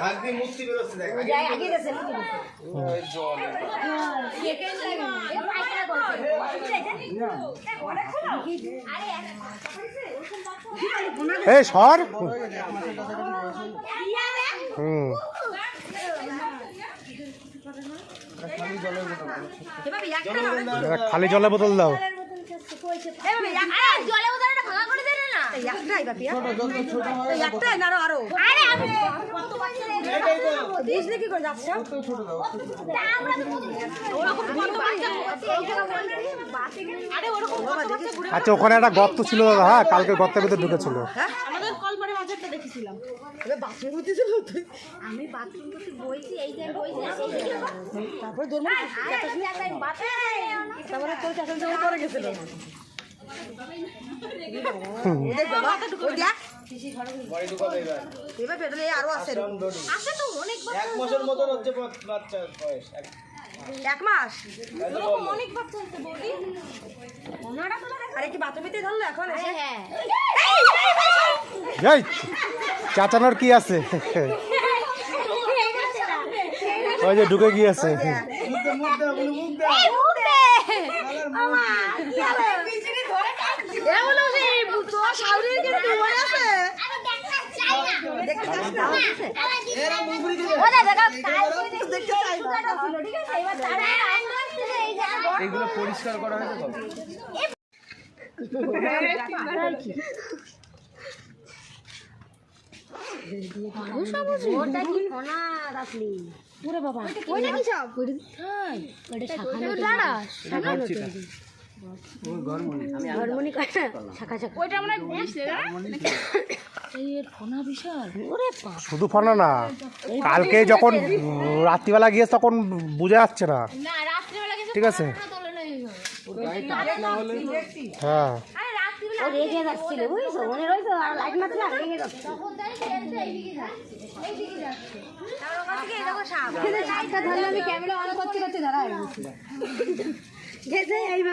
হাত দিয়ে মুক্তি বেরোচ্ছে দেখ আগে গেছে জল এই সর। হুম। খালি জলের বোতল দাও। আচ্ছা ওখানে একটা গর্ত ছিল দাদা হ্যাঁ কালকে গর্তের ভিতরে ঢুকেছিল। আমাদের মাছেরটা দেখেছিলাম। এবার বাথরুম হতেছিল তুই? আমি বাথরুম করতে বইছি এই যে বইছি তারপরে মারি তারপরে তোর চাকরি জমা করে গেছিল। আরও তো এক মাস। অনেক বাচ্চা তো কি বাথরুমেতে ধরলো এখন এসে? হ্যাঁ। এই চাচানোর কি আছে? ওই যে ঢুকে গিয়েছে। এইগুলো পরিষ্কার করা হয়েছে শুধু ফানা না কালকে যখন রাত্রিবেলা গিয়ে তখন বোঝা যাচ্ছে না। ঠিক আছে? হ্যাঁ। ও রেগে যাচ্ছিল বুঝছ মনে রইছো আর লাইট মারছিল আর রেগে যাচ্ছিল ধরলে আমি ক্যামেরা অন করতে করতে ধরা হয়ে